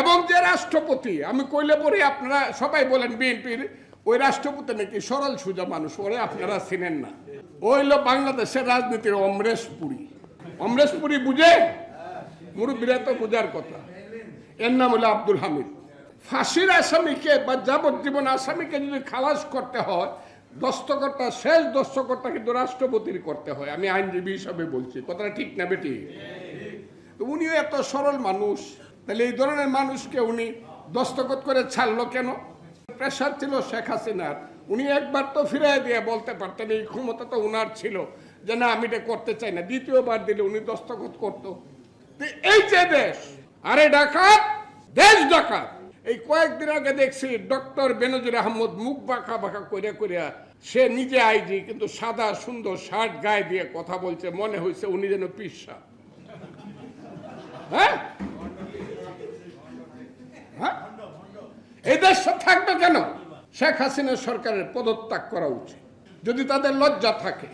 এবং যে রাষ্ট্রপতি, আমি কইলে পরে আপনারা সবাই বলেন বিএনপির, ওই রাষ্ট্রপতি নাকি সরল সুজা মানুষ ওরে আপনারা চিনেন না। ওই হলো বাংলাদেশের রাজনীতির অমরেশ পুরী। অমরেশ পুরী বুঝে? মুরব্বীরা তো বোঝার কথা। এর নাম হলো আব্দুল হামিদ। ফাঁসির আসামিকে বা যাবজ্জীবন আসামিকে যদি খালাস করতে হয় দস্তকরটা শেষ দস্তকরটা কিন্তু রাষ্ট্রপতির করতে হয়। আমি আইনজীবী হিসাবে বলছি। কথাটা ঠিক না বেটি? উনিও এত সরল মানুষ। তাহলে এই ধরনের মানুষকে উনি দস্তখত করে ছাড়লো কেন? প্রেশার ছিল শেখ হাসিনার। উনি একবার তো ফিরে দিয়ে বলতে পারতেন, এই ক্ষমতা তো উনার ছিল যে না, আমি এটা করতে চাই না। দ্বিতীয়বার দিলে উনি দস্তখত করতো। এই যে দেশ, আরে ডাকাত, দেশ ডাকাত। এই কয়েকদিন আগে দেখছি ডক্টর বেনজির আহমদ মুখ বাঁকা বাঁকা করে করে সে নিজে আইজি, কিন্তু সাদা সুন্দর শার্ট গায়ে দিয়ে কথা বলছে, মনে হয়েছে উনি যেন পিসা হ্যাঁ হ্যাঁ? এই থাকবে কেন? শেখ হাসিনা সরকারের পদত্যাগ করা উচিত। যদি তাদের লজ্জা থাকে,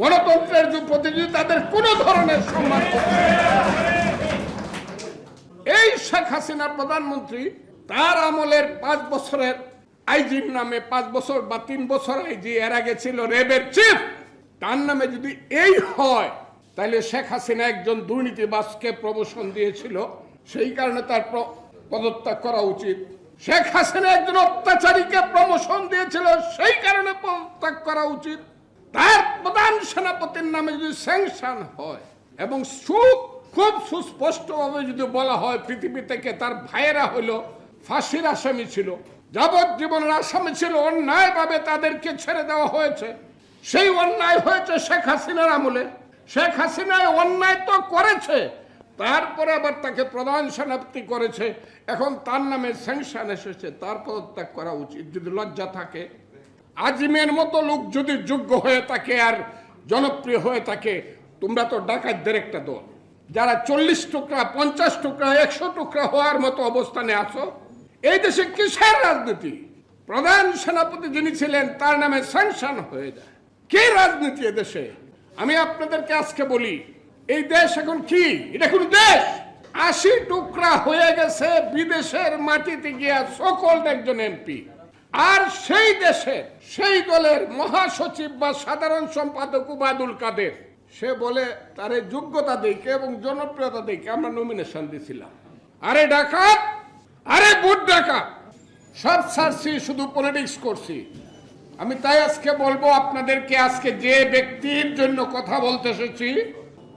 গণতন্ত্রের প্রতি যদি তাদের কোন ধরনের সম্মান এই শেখ হাসিনা প্রধানমন্ত্রী, তার আমলের পাঁচ বছরের আইজির নামে পাঁচ বছর বা তিন বছর আইজি, এর আগে ছিল রেবের চিফ। তার নামে যদি এই হয়, তাহলে শেখ হাসিনা একজন দুর্নীতিবাসকে প্রমোশন দিয়েছিল। সেই কারণে তার পদত্যাগ করা উচিত। শেখ হাসিনা একজন অত্যাচারীকে প্রমোশন দিয়েছিল, সেই কারণে পদত্যাগ করা উচিত। তার প্রধান সেনাপতির নামে যদি স্যাংশন হয় এবং সুখ খুব সুস্পষ্টভাবে যদি বলা হয় পৃথিবী থেকে, তার ভাইয়েরা হলো, ফাঁসির আসামি ছিল, যাবজ্জীবনের আসামি ছিল, অন্যায়ভাবে তাদেরকে ছেড়ে দেওয়া হয়েছে। সেই অন্যায় হয়েছে শেখ হাসিনার আমলে। শেখ হাসিনা অন্যায় তো করেছে তারপরে আবার তাকে প্রধান সেনাপতি করেছে। এখন তার নামে স্যাংশন এসেছে তার পদত্যাগ করা উচিত। যদি লজ্জা থাকে, আজিমের মতো লোক যদি যোগ্য হয়ে থাকে আর জনপ্রিয় হয়ে থাকে, তোমরা তো ডাকাতদের একটা দল। যারা চল্লিশ টুকরা, পঞ্চাশ টুকরা, একশো টুকরা হওয়ার মতো অবস্থানে আছো, এই দেশে কিসের রাজনীতি? প্রধান সেনাপতি যিনি ছিলেন, তার নামে স্যাংশন হয়ে যায়। কে রাজনীতি দেশে? আমি আপনাদেরকে আজকে বলি এই দেশ এখন কি? এটা কোন দেশ? আশি টুকরা হয়ে গেছে বিদেশের মাটিতে গিয়া সকল একজন এমপি। আর সেই দেশে সেই দলের মহাসচিব বা সাধারণ সম্পাদক উবাদুল কাদের, সে বলে, তার যোগ্যতা দেখে এবং জনপ্রিয়তা দেখে আমরা নমিনেশন দিছিলাম। আরে ডাকাত! আরে বুট ডাকাত! সব ছাড়ছি, শুধু পলিটিক্স করছি। আমি তাই আজকে বলব, আপনাদেরকে আজকে যে ব্যক্তির জন্য কথা বলতে এসেছি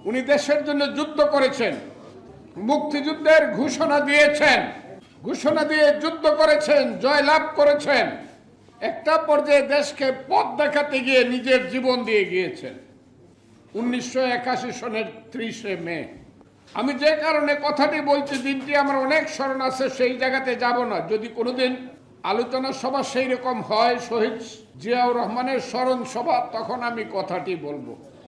উনি দেশের জন্য যুদ্ধ করেছেন, মুক্তিযুদ্ধের ঘোষণা দিয়েছেন, ঘোষণা দিয়ে যুদ্ধ করেছেন, জয়লাভ করেছেন, একটা পর্যায়ে দেশকে পথ দেখাতে গিয়ে নিজের জীবন দিয়ে গিয়েছেন। উনিশশো একাশি সনের ত্রিশে মে। আমি যে কারণে কথাটি বলছি, দিনটি আমার অনেক স্মরণ আছে, সেই জায়গাতে যাব না। যদি কোনোদিন আলোচনা সভা সেই রকম হয়, শহীদ জিয়াউর রহমানের স্মরণ সভা, তখন আমি কথাটি বলব।